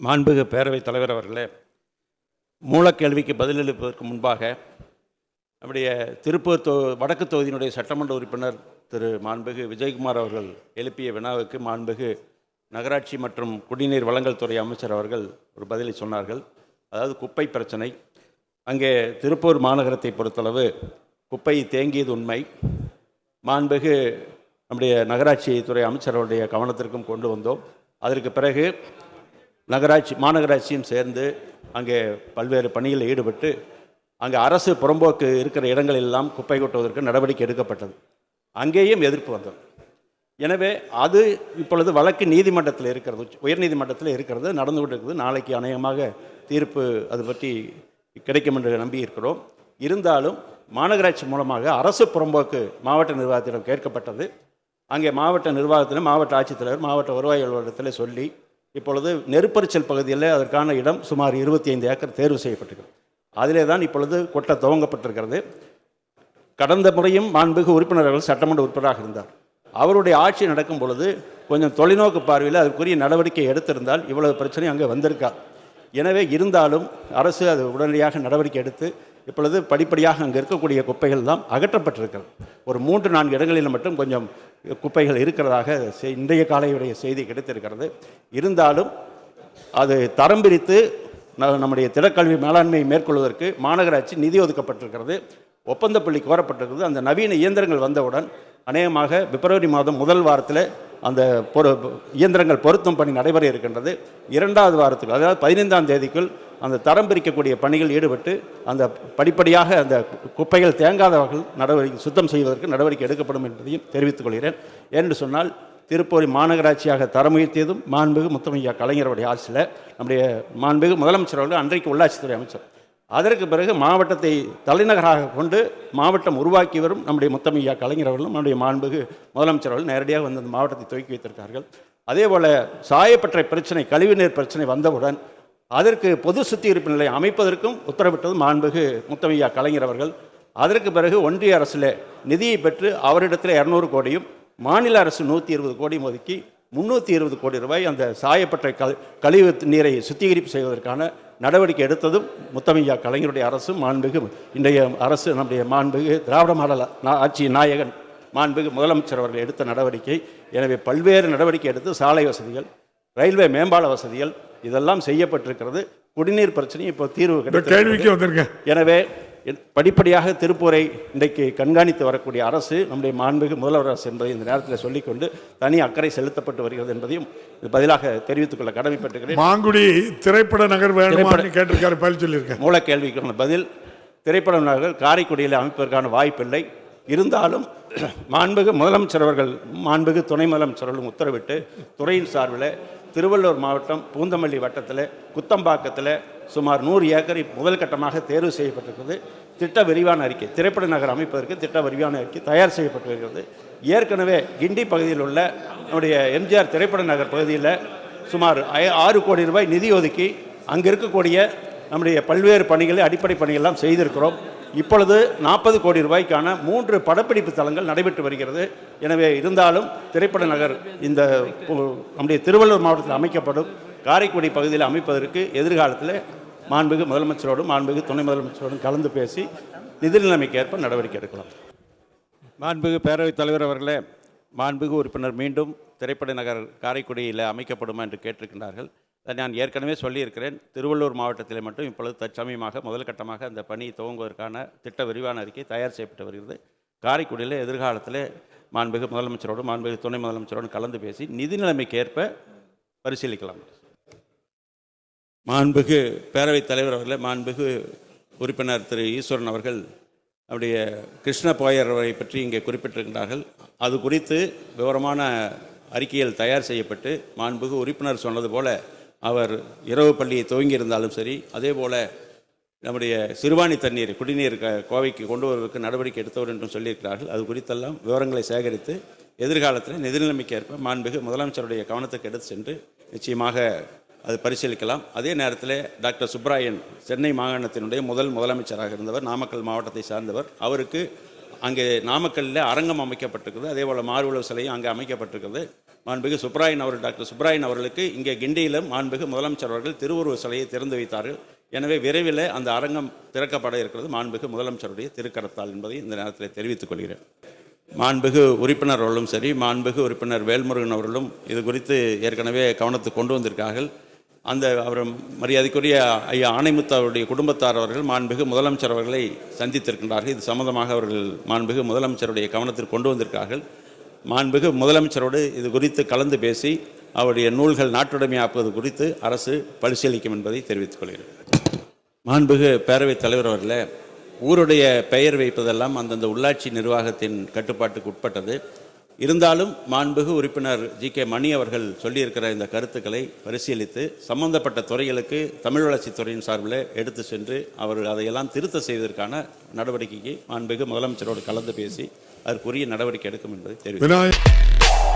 மாண்புக பேரவைத் தலைவர் அவர்களே மூலக்கேள்விக்கு பதிலளிப்பதற்கு முன்பாக நம்முடைய திருப்பூர் தொ வடக்கு தொகுதியினுடைய சட்டமன்ற உறுப்பினர் திரு மாண்புகு விஜயகுமார் அவர்கள் எழுப்பிய வினாவுக்கு மாண்புகு நகராட்சி மற்றும் குடிநீர் வழங்கல் துறை அமைச்சர் அவர்கள் ஒரு பதிலை சொன்னார்கள். அதாவது குப்பை பிரச்சனை. அங்கே திருப்பூர் மாநகரத்தை பொறுத்தளவு குப்பை தேங்கியது உண்மை. மாண்புகு நம்முடைய நகராட்சி துறை அமைச்சருடைய கவனத்திற்கும் கொண்டு வந்தோம். அதற்கு பிறகு நகராட்சி மாநகராட்சியும் சேர்ந்து அங்கே பல்வேறு பணிகளில் ஈடுபட்டு அங்கே அரசு புறம்போக்கு இருக்கிற இடங்களெல்லாம் குப்பை கொட்டுவதற்கு நடவடிக்கை எடுக்கப்பட்டது. அங்கேயும் எதிர்ப்பு வந்தது. எனவே அது இப்பொழுது வழக்கு நீதிமன்றத்தில் இருக்கிறது உயர்நீதிமன்றத்தில் இருக்கிறது நடந்து கொண்டிருக்கிறது நாளைக்கு அநேகமாக தீர்ப்பு அது பற்றி கிடைக்கும் என்று நம்பி இருக்கிறோம். இருந்தாலும் மாநகராட்சி மூலமாக அரசு புறம்போக்கு மாவட்ட நிர்வாகத்திடம் கேட்கப்பட்டது. அங்கே மாவட்ட நிர்வாகத்திலும் மாவட்ட ஆட்சித்தலைவர் மாவட்ட வருவாய் அலுவலகத்தில் சொல்லி இப்பொழுது நெருப்பரிச்சல் பகுதியில் அதற்கான இடம் சுமார் இருபத்தி ஐந்து ஏக்கர் தேர்வு செய்யப்பட்டிருக்கிறது. அதிலே தான் இப்பொழுது கொட்ட துவங்கப்பட்டிருக்கிறது. கடந்த முறையும் மாண்புகு உறுப்பினர்கள் சட்டமன்ற உறுப்பினராக இருந்தார். அவருடைய ஆட்சி நடக்கும் பொழுது கொஞ்சம் தொலைநோக்கு பார்வையில் அதற்குரிய நடவடிக்கை எடுத்திருந்தால் இவ்வளவு பிரச்சனை அங்கே வந்திருக்கா? எனவே இருந்தாலும் அரசு அது உடனடியாக நடவடிக்கை எடுத்து இப்பொழுது படிப்படியாக அங்கே இருக்கக்கூடிய குப்பைகள் தான் அகற்றப்பட்டிருக்கிறது. ஒரு மூன்று நான்கு இடங்களில் மட்டும் கொஞ்சம் குப்பைகள் இருக்கிறதாக செய்- இன்றைய காலையுடைய செய்தி கிடைத்திருக்கிறது. இருந்தாலும் அது தரம் பிரித்து ந- நம்முடைய திடக்கல்வி மேலாண்மையை மேற்கொள்வதற்கு மாநகராட்சி நிதி ஒதுக்கப்பட்டிருக்கிறது. ஒப்பந்த புள்ளி கோரப்பட்டிருக்கிறது. அந்த நவீன இயந்திரங்கள் வந்தவுடன் அநேகமாக பிப்ரவரி மாதம் முதல் வாரத்தில் அந்த பொரு இயந்திரங்கள் பொருத்தும் பணி நடைபெற இருக்கின்றது. இரண்டாவது வாரத்துக்கு அதாவது பதினைந்தாம் தேதிக்குள் அந்த தரம் பிரிக்கக்கூடிய பணிகள் ஈடுபட்டு அந்த படிப்படியாக அந்த குப்பைகள் தேங்காத வகையில் நடவடிக்கை சுத்தம் செய்வதற்கு நடவடிக்கை எடுக்கப்படும் என்பதையும் தெரிவித்துக் கொள்கிறேன். என்று சொன்னால் திருப்பூரி மாநகராட்சியாக தரம் உயர்த்தியதும் மாண்புகு முத்தமையா கலைஞருடைய ஆட்சியில் நம்முடைய மாண்புகு முதலமைச்சர் அவர்கள் அன்றைக்கு உள்ளாட்சித்துறை அமைச்சர். அதற்கு பிறகு மாவட்டத்தை தலைநகராக கொண்டு மாவட்டம் உருவாக்கி வரும் நம்முடைய முத்தமையா கலைஞர் அவர்களும் நம்முடைய மாண்புகு முதலமைச்சர் அவர்கள் நேரடியாக வந்து அந்த மாவட்டத்தை துவக்கி வைத்திருக்கார்கள் அதே போல் சாயப்பற்றை பிரச்சனை கழிவுநீர் பிரச்சனை வந்தவுடன் அதற்கு பொது சுத்திகரிப்பு நிலையம் அமைப்பதற்கும் உத்தரவிட்டது மாண்புகு முத்தமையா கலைஞர் அவர்கள். அதற்கு பிறகு ஒன்றிய அரசில் நிதியை பெற்று அவரிடத்தில் இரநூறு கோடியும் மாநில அரசு நூற்றி இருபது கோடியும் ஒதுக்கி முந்நூற்றி இருபது கோடி ரூபாய் அந்த சாயப்பட்ட கல் கழிவு நீரை சுத்திகரிப்பு செய்வதற்கான நடவடிக்கை எடுத்ததும் முத்தமையா கலைஞருடைய அரசும் மாண்புகு இன்றைய அரசு நம்முடைய மாண்புகு திராவிட மாடல் நா- ஆட்சி நாயகன் மாண்புகு முதலமைச்சர் அவர்கள் எடுத்த நடவடிக்கை. எனவே பல்வேறு நடவடிக்கை எடுத்து சாலை வசதிகள் ரயில்வே மேம்பால வசதிகள் இதெல்லாம் செய்யப்பட்டிருக்கிறது. குடிநீர் பிரச்சனை இப்போ தீர்வு வந்திருக்கேன் எனவே என்- படிப்படியாக திருப்பூரை இன்றைக்கு கண்காணித்து வரக்கூடிய அரசு நம்முடைய மாண்புகு முதல்வர் அரசு என்பதை இந்த நேரத்தில் சொல்லிக்கொண்டு தனி அக்கறை செலுத்தப்பட்டு வருகிறது என்பதையும் பதிலாக தெரிவித்துக் கொள்ள கடமைப்பட்டிருக்கிறேன் மாங்குடி திரைப்பட நகர் கேட்டிருக்காரு பதில் சொல்லியிருக்கேன். மூல கேள்விக்கான பதில் திரைப்பட நகர்கள் காரைக்குடியில் அமைப்பதற்கான வாய்ப்பில்லை. இருந்தாலும் மாண்புகு முதலமைச்சர் அவர்கள் மாண்புகு துணை முதலமைச்சர்களும் உத்தரவிட்டு துறையின் சார்பில் திருவள்ளூர் மாவட்டம் பூந்தமல்லி வட்டத்தில் குத்தம்பாக்கத்தில் சுமார் நூறு ஏக்கர் முதல் கட்டமாக தேர்வு செய்யப்பட்டிருக்கிறது. திட்ட விரிவான அறிக்கை திரைப்பட நகர் அமைப்பதற்கு திட்ட விரிவான அறிக்கை தயார் செய்யப்பட்டு வருகிறது ஏற்கனவே கிண்டி பகுதியில் உள்ள நம்முடைய எம்ஜிஆர் திரைப்பட நகர் பகுதியில் சுமார் ஐ- ஆறு கோடி ரூபாய் நிதி ஒதுக்கி அங்கே இருக்கக்கூடிய நம்முடைய பல்வேறு பணிகளை அடிப்படை பணிகள்லாம் செய்திருக்கிறோம். இப்பொழுது நாற்பது கோடி ரூபாய்க்கான மூன்று படப்பிடிப்பு தளங்கள் நடைபெற்று வருகிறது. எனவே இருந்தாலும் திரைப்பட நகர் இந்த நம்முடைய திருவள்ளூர் மாவட்டத்தில் அமைக்கப்படும் காரைக்குடி பகுதியில் அமைப்பதற்கு எதிர்காலத்தில் மாண்புகு முதலமைச்சரோடும் மாண்புகு துணை முதலமைச்சரோடும் கலந்து பேசி நிதி நிலைமைக்கு ஏற்ப நடவடிக்கை எடுக்கலாம். மாண்புகு பேரவைத் தலைவர் அவர்களே மாண்புகு உறுப்பினர் மீண்டும் திரைப்பட நகர் காரைக்குடியில் அமைக்கப்படுமா என்று கேட்டிருக்கின்றார்கள். நான் ஏற்கனவே சொல்லியிருக்கிறேன். திருவள்ளூர் மாவட்டத்தில் மட்டும் இப்பொழுது தற்சமயமாக முதல் கட்டமாக அந்த பணி துவங்குவதற்கான திட்ட விரிவான அறிக்கை தயார் செய்யப்பட்டு வருகிறது. காரைக்குடியில் எதிர்காலத்தில் மாண்புகு முதலமைச்சரோடு மாண்புகு துணை முதலமைச்சரோடு கலந்து பேசி நிதி நிலைமைக்கு ஏற்ப பரிசீலிக்கலாம். மாண்புகு பேரவைத் தலைவர் அவர்களே மாண்புகு உறுப்பினர் திரு ஈஸ்வரன் அவர்கள் நம்முடைய கிருஷ்ண போயர் அவரை பற்றி இங்கே குறிப்பிட்டிருக்கின்றார்கள். அது குறித்து விவரமான அறிக்கைகள் தயார் செய்யப்பட்டு மாண்புகு உறுப்பினர் சொன்னது போல அவர் இரவு பள்ளியை துவங்கியிருந்தாலும் சரி அதே போல் நம்முடைய சிறுவாணி தண்ணீர் குடிநீர் கோவைக்கு கொண்டு வருவதற்கு நடவடிக்கை எடுத்தவர் என்றும் சொல்லியிருக்கிறார்கள். அது குறித்தெல்லாம் விவரங்களை சேகரித்து எதிர்காலத்தில் நிதிநிலைமைக்கு ஏற்ப மாண்புகு முதலமைச்சருடைய கவனத்துக்கு எடுத்து சென்று நிச்சயமாக அது பரிசீலிக்கலாம். அதே நேரத்தில் டாக்டர் சுப்ராயன் சென்னை மாகாணத்தினுடைய முதல் முதலமைச்சராக இருந்தவர் நாமக்கல் மாவட்டத்தை சார்ந்தவர். அவருக்கு அங்கே நாமக்கல்லில் அரங்கம் அமைக்கப்பட்டிருக்குது. அதே போல் மார்புளவு சிலையும் அங்கே அமைக்கப்பட்டிருக்கிறது மாண்புகு சுப்ராயன் அவர்கள் டாக்டர் சுப்ராயன் அவர்களுக்கு இங்கே கிண்டியிலும் மாண்புகு முதலமைச்சர் அவர்கள் திருவுருவ சிலையை திறந்து வைத்தார்கள். எனவே விரைவில் அந்த அரங்கம் திறக்கப்பட இருக்கிறது. மாண்புகு முதலமைச்சருடைய திருக்கரத்தால் என்பதை இந்த நேரத்தில் தெரிவித்துக் கொள்கிறேன். மாண்புகு உறுப்பினர் அவர்களும் சரி மாண்புகு உறுப்பினர் வேல்முருகன் அவர்களும் இது குறித்து ஏற்கனவே கவனத்துக்கு கொண்டு வந்திருக்கார்கள். அந்த அவர் மரியாதைக்குரிய ஐயா ஆணைமுத்து அவருடைய குடும்பத்தார் அவர்கள் மாண்புகு முதலமைச்சர் அவர்களை சந்தித்திருக்கின்றார்கள். இது சம்பந்தமாக அவர்கள் மாண்புகு முதலமைச்சருடைய கவனத்திற்கு கொண்டு வந்திருக்கார்கள் மாண்புகு முதலமைச்சரோடு இது குறித்து கலந்து பேசி அவருடைய நூல்கள் நாட்டுடைமையாக்குவது குறித்து அரசு பரிசீலிக்கும் என்பதை தெரிவித்துக் கொள்கிறேன். மாண்புகு பேரவைத் தலைவர் அவர்களே ஊருடைய பெயர் வைப்பதெல்லாம் அந்தந்த உள்ளாட்சி நிர்வாகத்தின் கட்டுப்பாட்டுக்கு உட்பட்டது. இருந்தாலும் மாண்புகு உறுப்பினர் ஜி கே மணி அவர்கள் சொல்லியிருக்கிற இந்த கருத்துக்களை பரிசீலித்து சம்பந்தப்பட்ட துறைகளுக்கு தமிழ் வளர்ச்சித்துறையின் சார்பில் எடுத்து சென்று அவர்கள் அதையெல்லாம் திருத்த செய்வதற்கான நடவடிக்கைக்கு மாண்புகு முதலமைச்சரோடு கலந்து பேசி அதற்குரிய நடவடிக்கை எடுக்கும் என்பதை தெரிவித்தார்